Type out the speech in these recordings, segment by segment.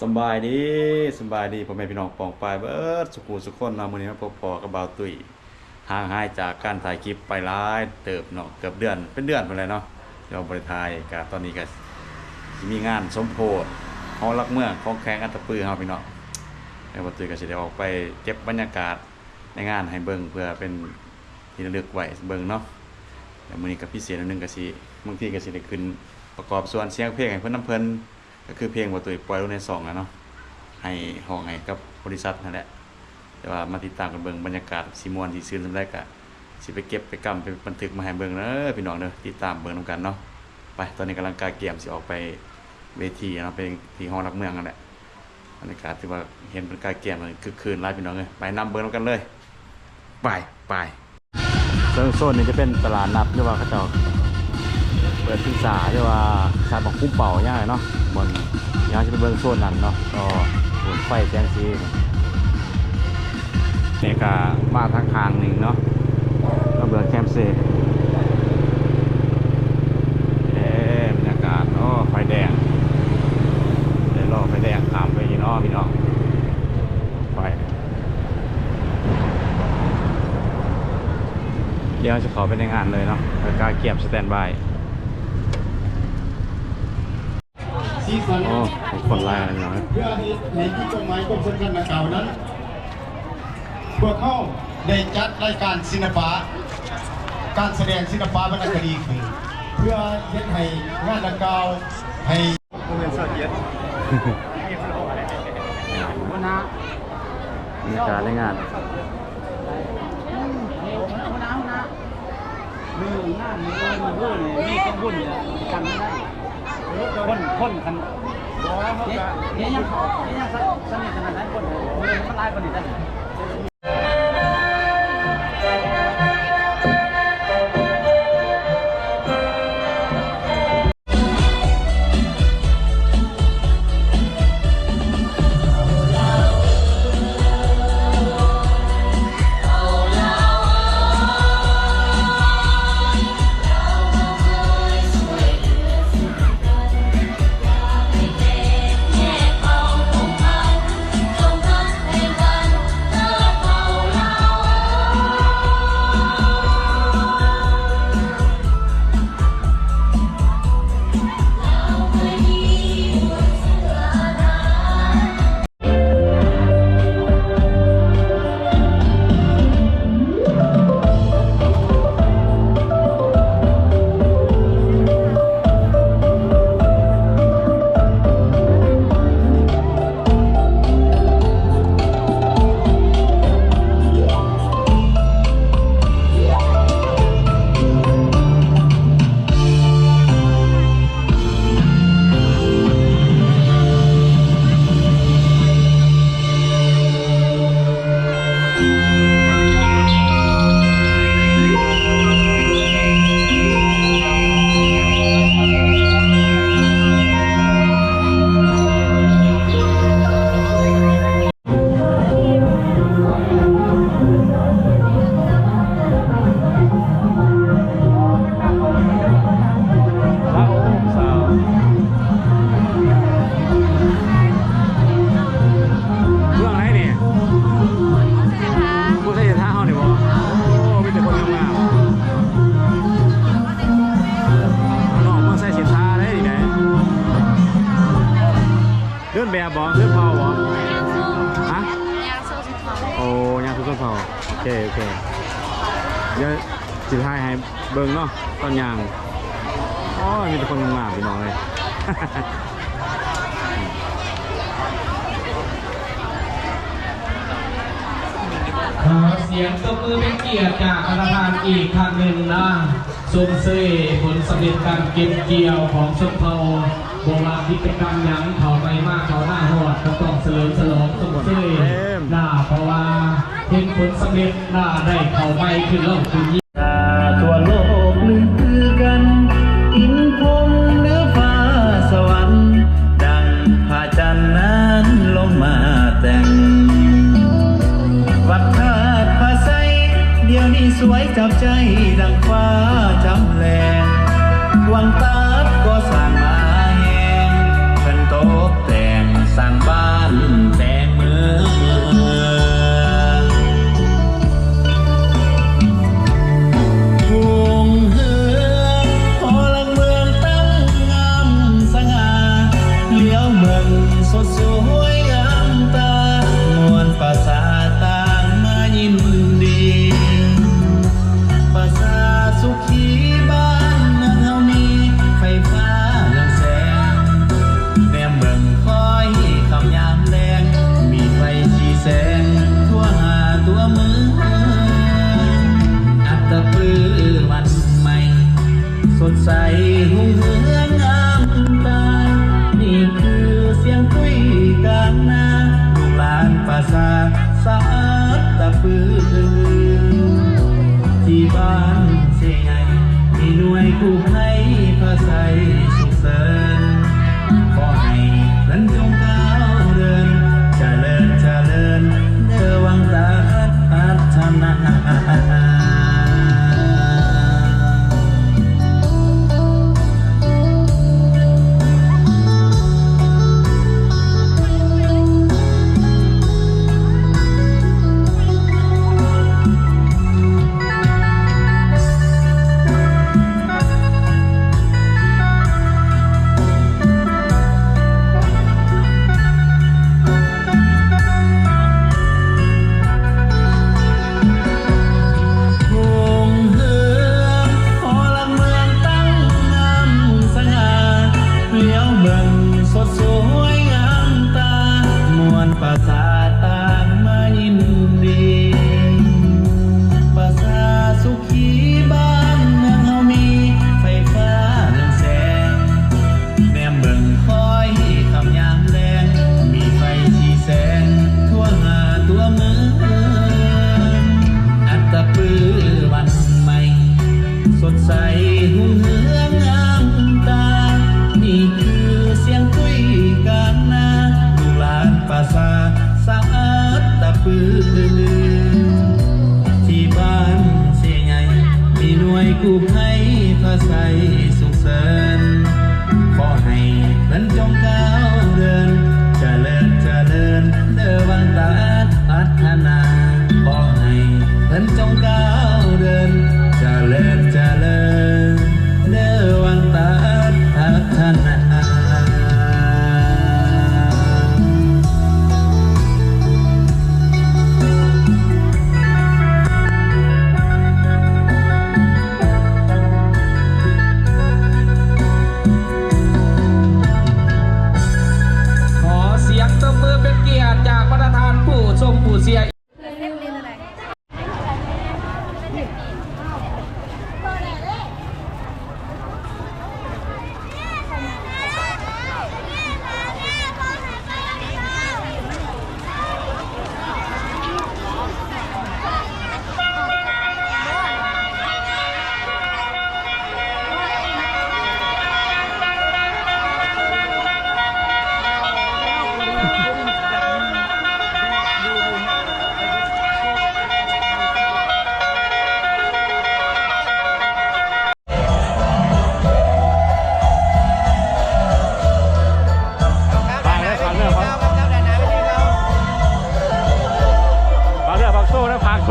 สบายดีสบายดีพ่อแม่พี่น้องปองปายเบิร์ดสุขุสุขคนเนามือนี้มาพบพอกับบ่าวตุยห่างหายจากการถ่ายคลิปไปหลายเติบเนาะเกือบเดือนเป็นเดือนไปเลยเนาะเดี๋ยวบ่ได้ถ่ายก็ตอนนี้ก็มีงานสมโพธิฮอลักเมืองของแข้งอัตปือเฮาพี่น้องแล้วบ่าวตุยก็สิได้ออกไปเก็บบรรยากาศในงานให้เบิ่งเพื่อเป็นที่ระลึกไว้เบิ่งเนาะแล้วมื้อนี้ก็พิเศษอันหนึงก็สิบางทีก็สิได้ขึ้นประกอบส่วนเสียงเพลงให้เพิ่นนํเพิ่น ก็คือเพลงว่าตัวปล่อยลงในซองอะเนาะให้ห้องให้กับบริษัทนั่นแหละแต่ว่ามาติดตามกันเบิ่งบรรยากาศสิม่วนสิซื่นสำได้ก็สิไปเก็บไปกำไปบันทึกมาให้เบิ่งเด้อพี่น้องเด้อติดตามเบิ่งนํกันเนาะไปตอนนี้กำลังกาเกียมสิออกไปเวทีเนาะไปที่ห้องรักเมืองนั่นแหละบรรยากาศที่ว่าเห็นเป็นกายเกียมมันคือคืนหลายพี่น้องเอ้ยไปนํเบิ่งนํกันเลย ไปไปโซนนี้จะเป็นตลาดนัดหรือว่าเขาจ้าเปิดศึกษาเรียกว่าชาติของคุ้มเป่าย่างไรเนาะบนย่างจะเป็นเบื้องโซนนั้นเนาะก็บนไฟแสงสีนี่ก็มาทางทางหนึ่งเนาะก็เบืองแคมเซเอ๊ะบรรยากาศเนาะไฟแดงเดี๋ยวรอไฟแดงขามไปเนาะพี่น้องไฟเดี๋ยวจะขอไปในงานเลยเนาะแล้วก็เกียบสแตนบาย สีสันโอ้คนไล่อะไรเนาะเพื่อให้ในที่กฎหมายกรมสำคัญดังกล่าวนั้น พวกเขาได้จัดรายการศิลปะ การแสดงศิลปะวรรณคดีขึ้นเพื่อเฮ็ดให้งานดังกล่าวให้วันนะบรรยากาศในงานวันนะวันนะมือหน้ามือมือมือเนี่ยมีต้องบุญเนี่ยกันไม่ได้ คนคนคันเนี่ยเนี่ยยังเนี่ยยังสนิทขนาดนั้นคนเลยมันลายคนนี้ได้ ลื่อนแบบบ่เลื่อนเผาบ่ฮะโอ้ยังคือต้นเผาโอเคโอเคเดี๋ยวสิทายให้เบิ่งเนาะตอนยางอ๋อมีแต่คนงามพี่น้องเลยขอเสียงตบมือเป็นเกียรติจากประธานอีกครั้งหนึ่งนะทรงเสยผลสำเร็จการเก็บเกี่ยวของชนเผ่า โบราณที่เป็นกรรมยังเขาไปมากเขาหน้าหอดก็ต้องเสริมฉลองทรงเสยหน้าเพราะว่าเห็นผลสำเร็จหน้าได้เขาไปขึ้นโลกขึ้นยิ่งทั่วโลกลือคือกันอินพรหมเหนือฟ้าสวรรค์ดังพระจันทร์นั้นลงมาแต่งวัดธาตุพระไซเดี๋ยวนี้สวยจับใจดังฟ้าจำแรงวังตาดก็สร้างมาแหงเป็น ร้างบ้าน 彩虹 สดใสหุ่เหืองงามตา นี่คือเสียงคุยกันนะลูลานป่าซาสะอาตะปือที่บ้านเสียใหญ่มีหน่วยกู้ภัยภาษา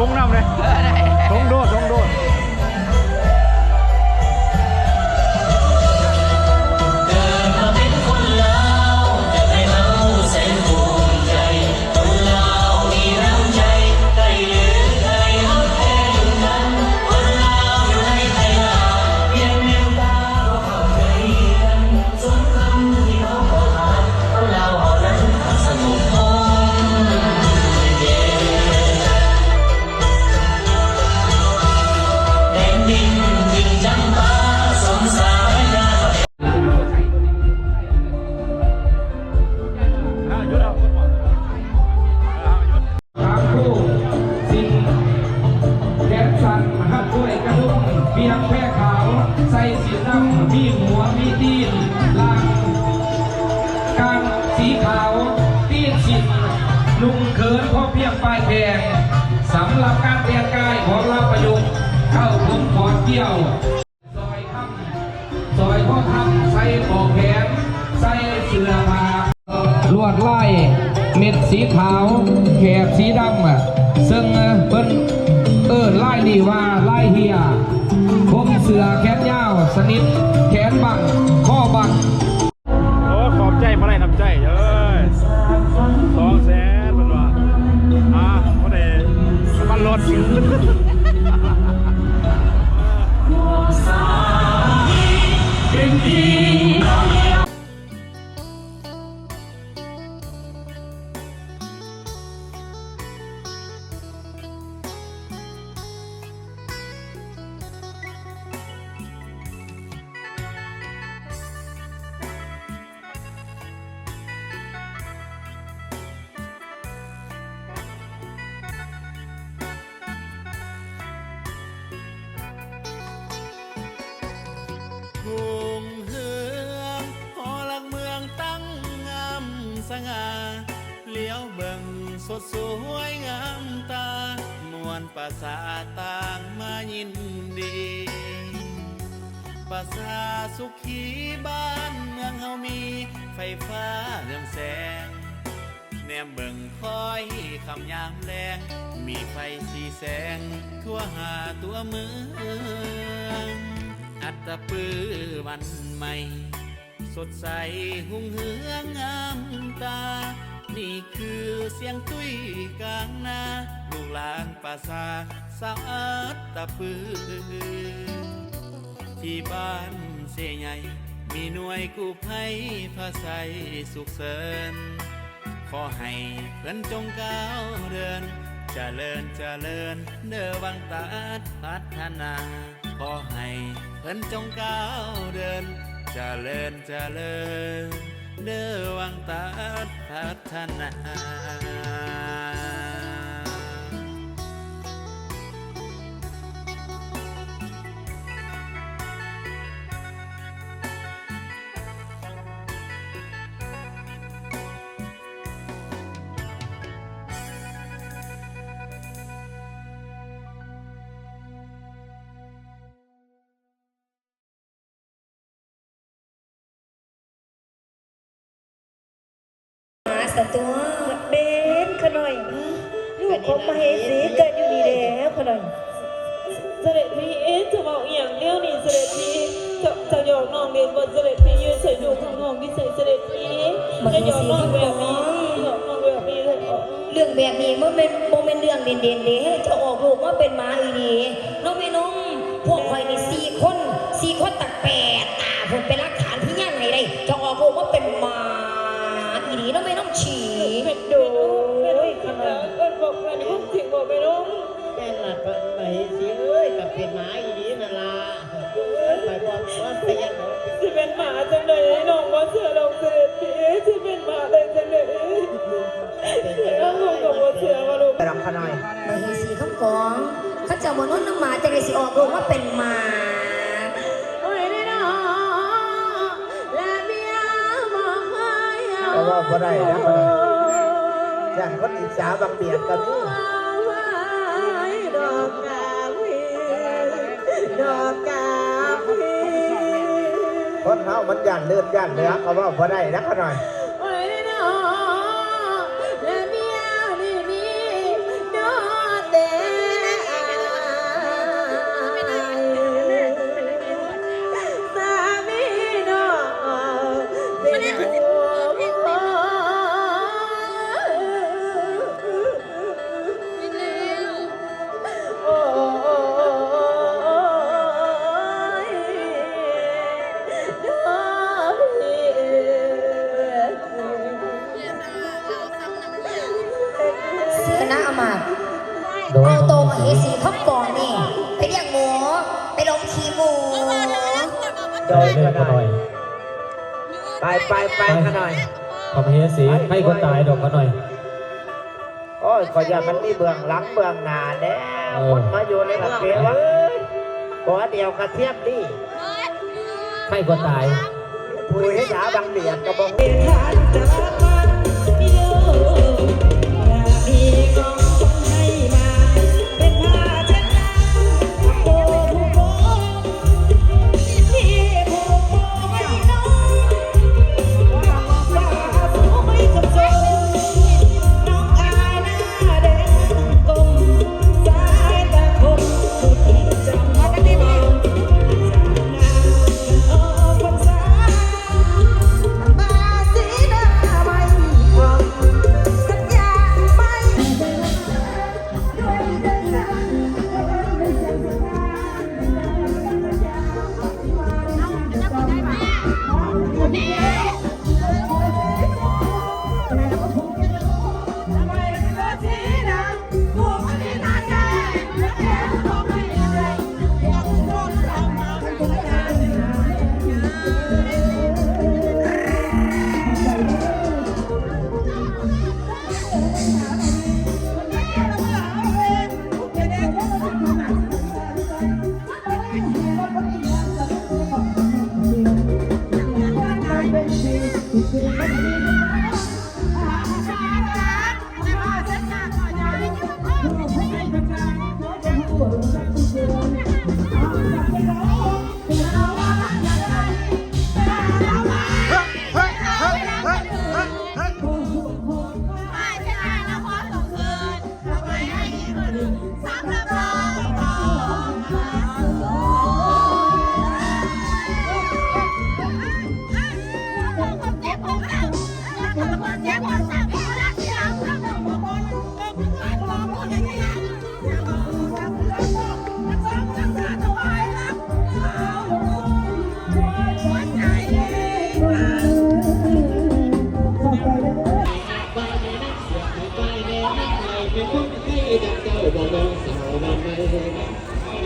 สูงน้ำเลย เกี่ยว ซอยคำซอยข้อคำใส่ปอกแขนใส่เสื้อผ้าลวดลายเม็ดสีขาวแถบสีดำอะซึ่งเปิ้นเออไล่นี่ว่าไล่เฮียผมเสือแขนยาวสนิทแขนบังข้อบังโอ้ขอบใจมาเลยทำใจเอ้ยสองแสนเป็นว่าอะมาได้มันลด ประสาสุขีบ้านเมืองเฮามี ไฟฟ้าเรืองแสง แนมเบิ่งคอยคำยามแรง มีไฟสีแสง ทั่วหาตัวเมือง อัตตปือวันใหม่ สดใสหุ่งเฮืองงามตา นี่คือเสียงตุ้ยกลางนา ลูกหลานป่าซาสาวอัตตปือ ที่บ้านเสยใหญ่มีหน่วยกู้ภัยพาใสสุขเสริญ ขอให้เพื่อนจงก้าวเดินจเจริญเจริญเด้อวังตาดพัฒนา ขอให้เพื่อนจงก้าวเดินจเจริญเจริญเด้อวังตาดพัฒนา ส่ดูข้างนอกที่ใส่เสด็จพี่จะยอกน้องแบบนี้ยอกน้องแบบนี้เลยเรื่องแบบนี้มันเป็นโมเมนต์เรื่องเด่นเด่นๆเด้จะออกลูกว่าเป็นหมาอีนีน้องพี่น้องพวกข่อยนี่สี่คนสี่คนตักแปดตาผมเป็นหลักฐานที่ยังไงได้จะออกลูกว่าเป็นหมาอีนีน้องพี่น้องฉี่เป็นดูเป็นขนาดเป็นบอกเป็นความจริงบอกไปน้องแม่นล่ะก็ไปสิเอ้ยกับเป็นหมาอีนี้นั่นล่ะไปบอกว่าเสียเนาะจะเป็นหมาจังเลยน้องว่าเสือลงเสด็จพี่จะเป็นหมาได้จังเลยแล้วลูกกับว่าเสือมาลูกไปรำขน่อยมาเฮสีข้างกองเขาจะมานนน้ำหมาจะได้สิออกลูกว่าเป็นหมาโอ้ยนี่น้องและเมียบอกให้ก็ว่าบ่ได้นะบ่ได้ย่านคนอิจฉาบางเบียดกันนี่ดอกกาพีดอกกาพี คนเฮามันย่านเลือดย่านเนื้อเขาว่าพอได้นักหน่อย เอาโตมาเฮสีข้างกองนี่ไปเรียกหมูไปลงขี้หมูโดยขน่อยไปไปไปขน่อยขอมเฮสีให้คนตายดอกกันหน่อยโอ้ยขออย่ามันมีเบื้องหลังเบื้องหน้าแน่เออคนมาอยู่ในหลักเกวะเอ้ยขอเดียวกระเทียมดิให้คนตายผู้เฮ็ดหาบางเบียดก็บ่เป็นทานจ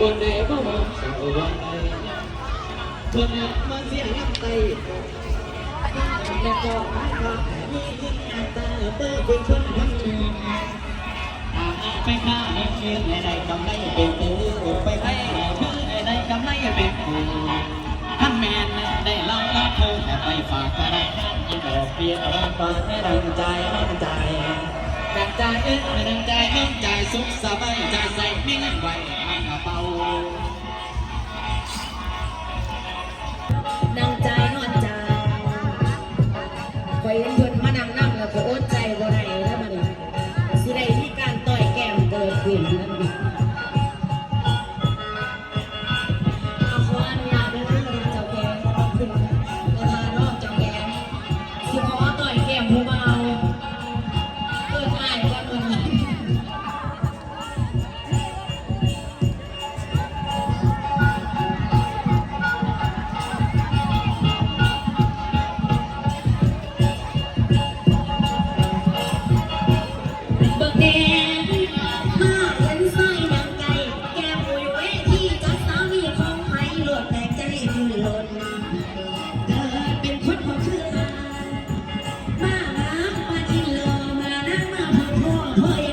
คนได้บ่มองสวยเพิ่นมาเสียน้ำไตแม่ก็มาขอมีเงินน้ำตาเต้เป็นคนคนหนึ่งไปค้าเงินเงินในกำไรเป็นตัวไปให้เพื่อในกำไรเป็นตัวท่านแมนได้เล่าเล่าเธอแต่ไปฝากธนาคารที่ดอกเบี้ยรับฝากให้ดังใจให้ดังใจดังใจเอ้ยดังใจเอ้ยใจสุขสบายใจใส่ไม่เงินไหว เป๋านั่งใจนอนใจคอยเห็นเพิ่นมานั่งนั่งแล้วก็อด เฮ็ดเที่ย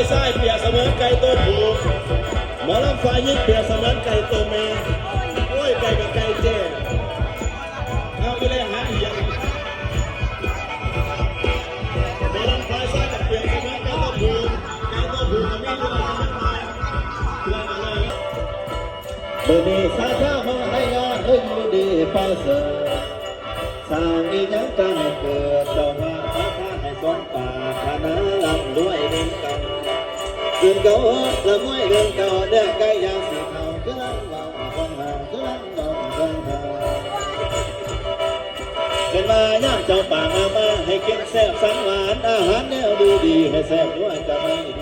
ายซ้ายเปียกเสมือนไก่ตัวผู้หมอลำฝ่ายยิ่งเปียกเสมือนไก่ตัวเมย์โอ้ยไก่กับไก่เจ๊เอาไปเล่นหาเหียงหมอลำฝ่ายซ้ายกับเปียกเสมือนไก่ตัวผู้ไก่ตัวผู้ก็มีด้วยกันไปเพื่อนอะไรเมื่อนี้สาธามาให้งานเอ้ยอยู่ดีฟ้าเสือสร้างอีหยังกันให้เกิดเจ้ามาสาธานให้สมปรารถนาลำด้วยเงิน เดินเก่าละมวยเงินเก่าเด้อไก่ยางสีขาคือลังเบาคนหาคือลังเบาคนหาเป็นมาย่างเจ้าป่ามามาให้กินแซ่บสังหวานอาหารแนวดีดีให้แซ่บด้วยจะไม่ดี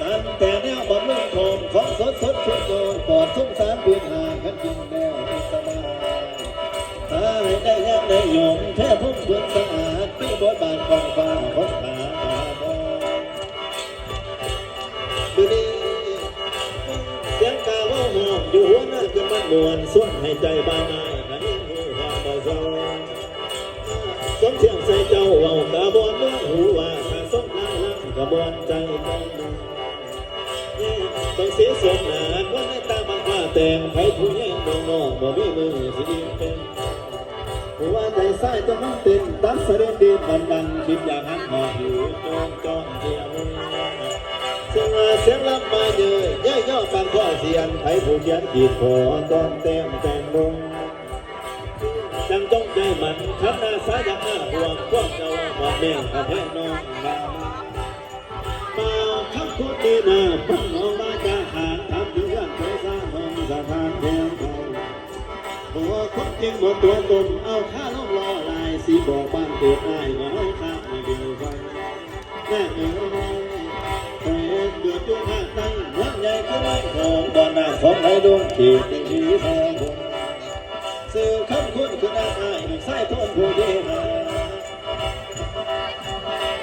ตั้งแต่แนวบำรุงทองของสดสดชุดโดนปอดสงสารปืนหาขันกินแนวดีสบายตาให้ได้แย้มได้ยมแท้พุ่มพื่อนสะอาดมีบทบาทของฟ้า อยู่หัวน้าขึ้นมันมวนส่วนให้ใจบานนายขันหูหาบ่เศร้าสมเสียงใส่เจ้าเว้ากาบอนเมื่อหูว่าข้าสมนางลังกระบอนใจใจนาต้องเสียสมนาว่าในตาบังว่าแต่งไผผู้แย่งมองนอกบ่มีมือสิดีเป็นหัวใจซ้ายจะน้องเต้นตัดเสด็จเดชบันบันคิดอยากหักหอหิวจองจองเดียว สียงลำมาเยอะย่อยย่อฟังข้อเสียงไผผู้เขียนขีดขอตอนแต้มแต่งลงจังจงใจมันทับหน้าสายจากหน้าห่วงพวกเจ้าหอดแม่กับแพ้น้องมามาคำพูดดีนะฟังออกมาจากหางทำอยู่อย่างเคยสร้างห้องสถานแทนเขาหัวคนจริงหมดตัวตนเอาข้าลงรอลายสีบอกบ้านเกิดอ้ายมาข้างมาเดียวฟังแม่เออ เกิดอยู่ภาคใต้เมืองใหญ่ก็ไม่ของบ่อนาของไหลดวงขียดที่ทองผมสื่อคำคุณคืออ้ายลูกชายทนผู้เดียว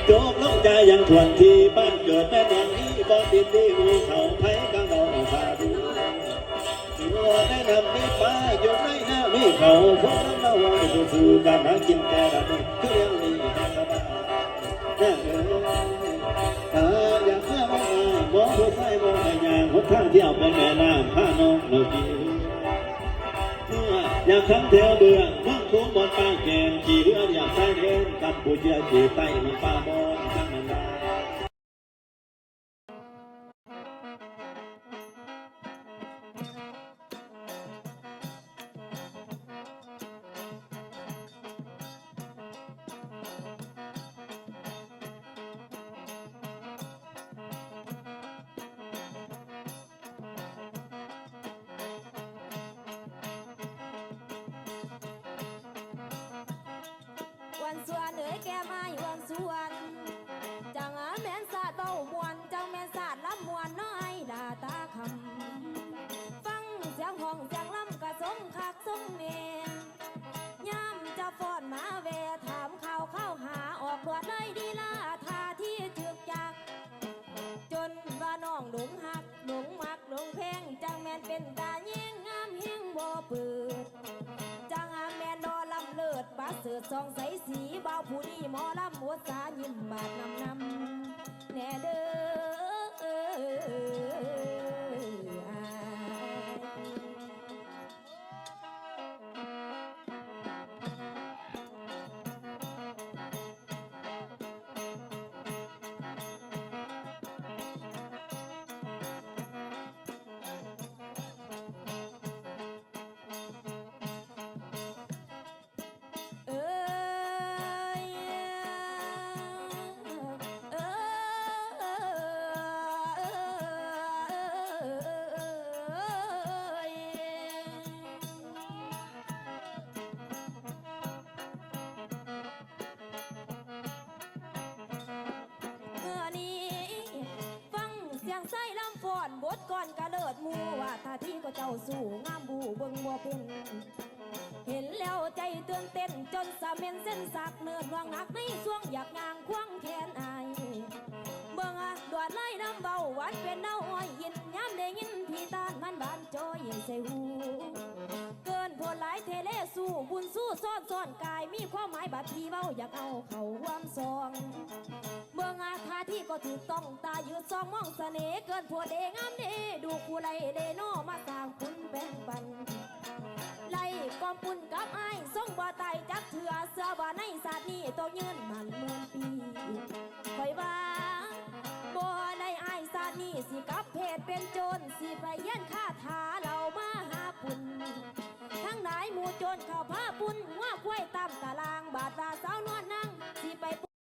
โจกน้องใจยังทวนที่บ้านเกิดแม่นางนี้บ่ติดดีหูเขาไผกังเอาพาดูตัวแนะนำมีป้าอยู่ในหน้ามีเขาพวกนั้นมาไว้ดูสู่การหากินแต่ละมือคือเรื่องนี้ ข้างเที่ยวบนแม่น้ำผ้าน้องเราดีเมื่ออยากทั้งแถวเบื่อว่างคุ้มบนปางแกงขี่เรืออยากใส่เดินกับผู้เจียขี่ไต้มันป่าบอนทั้ง วันสวนเอ๋ยแกไมาอยู่วันสวนจังอาแม่นสาดเบามวนจังแม่นสาดลำมวนน้อยดาตาคำฟังเสียงห้องเสียงลำกระสมคักสมเมย่ำจะฟอนมาเวถามข่าวเข้าหาออกตรวจเลยดีลาทาที่จึกจัก จนว่าน้องหลงหักหลงมักหลงเพลงจังแม่นเป็นตาเยี่ยงงา สือสองใสสีเบาผู้ดีหมอลำหัวสายิ้มบาดนำนำแน่เด้อ เจ้าสู่งามบูเบิ่งบ่เป็น เห็นแล้วใจตื่นเต้นจนสะเม็นเส้นสักเนินวางหนักในช่วงอยากงางควงแขนอาย เบิ่งอดวดไล่น้ำเบาหวานเป็นเน่าอ้อยยินย้ำได้ยินพี่ตานมันบานจอยใส่หูเกินพลหลายเทเลสู้บุญสู้ซ่อนซ่อนกาย มีความหมายบาดทีเบาอยากเอาเขาความซองเมืองอาคาที่ก็ถูกต้องตายืดซองมองเสน่ห์เกินผัวเดงามเดดูคูไลเดโนมาสร้างคุณแบ่งปันไล่กอมปุ่นกับไอ้ายส่งบ่ไตจักเถื่อเสื้อบ่ในศาสตร์นี้ต้องยืนมันเมือนปีคอยว่า บ่ได้ไอ้ายศานีสิกับเพศเป็นโจรสิไปเย็นคาถาเรามาหาปุ่นทั้งหลายหมู่โจรเข้าผ้าปุ่นว่าควยตามตารางบาดตาสาวนวดนั่งสิไป